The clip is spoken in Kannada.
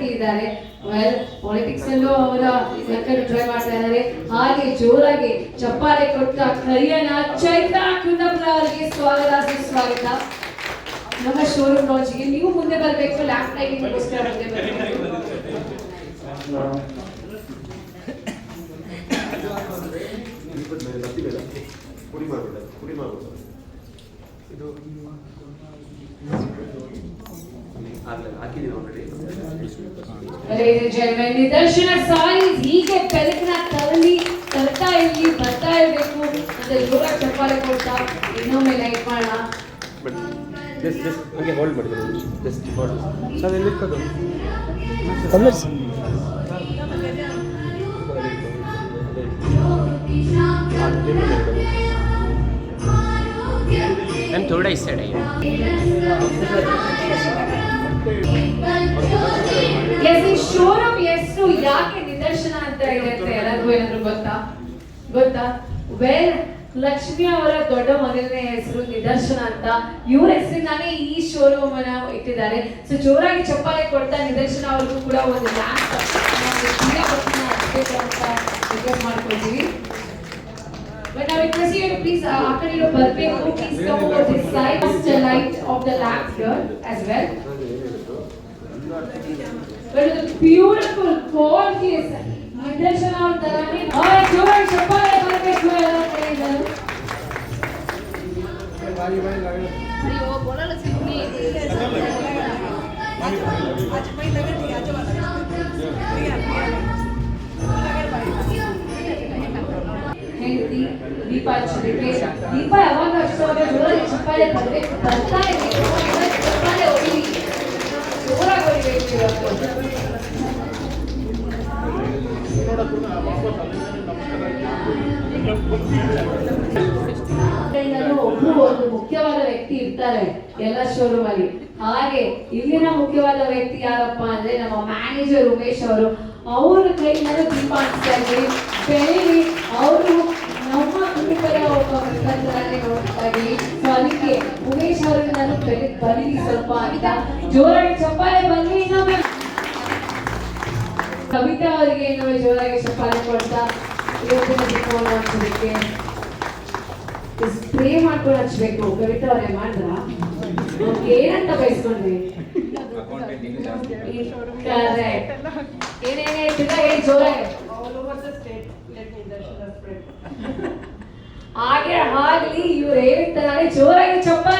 ಇಟ್ಟಿದ್ದಾರೆ ವೆಲ್ ಪಾಲಿಟಿಕ್ಸ್ ಅಲ್ಲೂ ಅವರ ಸರ್ಕಾರ ಟ್ರೈ ಮಾಡ್ತಾ ಇದ್ದಾರೆ. ಹಾಗೆ ಜೋರಾಗಿ ಚಪ್ಪಾಳೆ ಕೊಟ್ಟ ಕರಿಯನ ಚೈತ್ರ ಕುಂದಪ್ರ ಅವರಿಗೆ ಸ್ವಾಗತ, ಸುಸ್ವಾಗತ. ನಮ್ಮ ಶೋರೂಮ್ ಲಾಂಚ್ಗೆ ನೀವು ಮುಂದೆ ಬರಬೇಕು ಲ್ಯಾಪ್ ಲೈಟಿಂಗ್ಗೋಸ್ಕರ ಮುಂದೆ ಬರಬೇಕು. ಕುಡಿ ಕುಡಿ ಇದು ಆಗ್ಲೇ ಹಾಕಿದೀವಿ ಆಲ್ರೆಡಿ Ladies and gentlemen, ನಿದರ್ಶನ ಸಾರೀಸ್ ಹೀಗೆ ಬೆಳಕಿನ ತರಲಿ ತರ್ತಾ ಇರ್ಲಿ ಬರ್ತಾ ಇರ್ಬೇಕು ಅಂತ ಜೋರ ಚಪ್ಪಾಳೆ ಕೊಡ್ತಾ ಇನ್ನೊಮ್ಮೆ ಲೈಕ್ ಮಾಡೋಣ ಬಟ್ ಜಸ್ಟ್ ಜಸ್ಟ್ ಹಂಗೆ ಹೋಲ್ಡ್ ಮಾಡಿ ಜಸ್ಟ್ ಹೋಲ್ಡ್ ಸರ್ ಎಲ್ಲಿರ್ತದು मैम थोड़ा इस साइड आइए ಎಸ್ ಈ ಶೋರೂಮ್ ಹೆಸರು ಯಾಕೆ ನಿದರ್ಶನ ಅಂತ ಇದೆ ಅಂತ ಎಲ್ಲರಿಗೂ ಏನಾದ್ರು ಗೊತ್ತಾ ಗೊತ್ತಾ ವೆಲ್ ಲಕ್ಷ್ಮಿ ಅವರ ದೊಡ್ಡ ಮೊದಲನೇ ಹೆಸರು ನಿದರ್ಶನ ಅಂತ ಇವ್ರ ಹೆಸರಿಂದಾನೇ ಈ ಶೋರೂಮ್ ಅನ್ನ ಇಟ್ಟಿದ್ದಾರೆ ಸೊ ಜೋರಾಗಿ ಚಪ್ಪಾಳೆ ಕೊಡ್ತಾ ನಿದರ್ಶನ ಅವ್ರಿಗೂ ಕೂಡ ಒಂದು ಲ್ಯಾಂಪ್ ಅಂತ ರಿಕ್ವೆಸ್ಟ್ ಮಾಡ್ಕೊಳ್ತೀವಿ But I request you to please, uh, after your burping, oh, please come over this side, the light of the lamp here as well. But the beautiful gorgeous Nidarshan of Dharani. All right, you are Chappala Kalpe Kuala Kaidal. आज ದೀಪ ಹಚ್ಚಲಿಕ್ಕೆ ದೀಪ ಯಾವಾಗ ಹಚ್ಚುವಾಗ ಜೋರಾಗಿ ಚಪ್ಪಾಳೆ ಬರಬೇಕು ಬರ್ತಾ ಇರಬೇಕು ಚಪ್ಪಾಳೆ ಹೊಡಿಲಿ ಜೋರಾಗಿ ಹೊಡಿಬೇಕು ಒಬ್ರು ಒಂದು ಮುಖ್ಯವಾದ ವ್ಯಕ್ತಿ ಇರ್ತಾರೆ ಎಲ್ಲ ಶೋರೂಮ್ ಅಲ್ಲಿ ಹಾಗೆ ಇಲ್ಲಿನ ಮುಖ್ಯವಾದ ವ್ಯಕ್ತಿ ಯಾರಪ್ಪ ಅಂದ್ರೆ ನಮ್ಮ ಮ್ಯಾನೇಜರ್ ಉಮೇಶ್ ಅವರು ಅವ್ರ ಕೈಯಿಂದ ದೀಪ ಹಚ್ತಾ ಇದ್ದೀವಿ ಬೆಳಗ್ಗೆ ಅವರು ಸೊ ಅದಕ್ಕೆ ಉಮೇಶ್ ಅವರಿಗೆ ನಾನು ಸ್ವಲ್ಪ ಅಂತ ಜೋರಾಗಿ ಚಪ್ಪಾಳೆ ಬನ್ನಿ ಇನ್ನೊಮ್ಮೆ ಕವಿತಾ ಅವರಿಗೆ ಇನ್ನೊಮ್ಮೆ ಜೋರಾಗಿ ಚಪ್ಪಾಳೆ ಕೊಡ್ತಾ ಇವತ್ತಿನ ದೀಪವನ್ನು ಹಚ್ಚೋದಕ್ಕೆ ಸ್ಪ್ರೇ ಮಾಡ್ಕೊಂಡು ಹಚ್ಬೇಕು ಕವಿತಾ ಅವರೇ ಮಾಡಿದ್ರ ಏನಂತ ಬಯಸ್ಕೊಂಡ್ರಿ ಕರೆಕ್ಟ್ ಏನೇನು ಹೇಳ್ತಿಲ್ಲ ಹೇಳಿ ಜೋರಾಗಿ ಹಾಗೆ ಆಗ್ಲಿ ಇವ್ರು ಹೇಳ್ತಾರೆ ಜೋರಾಗಿ ಚಪ್ಪಾಳೆ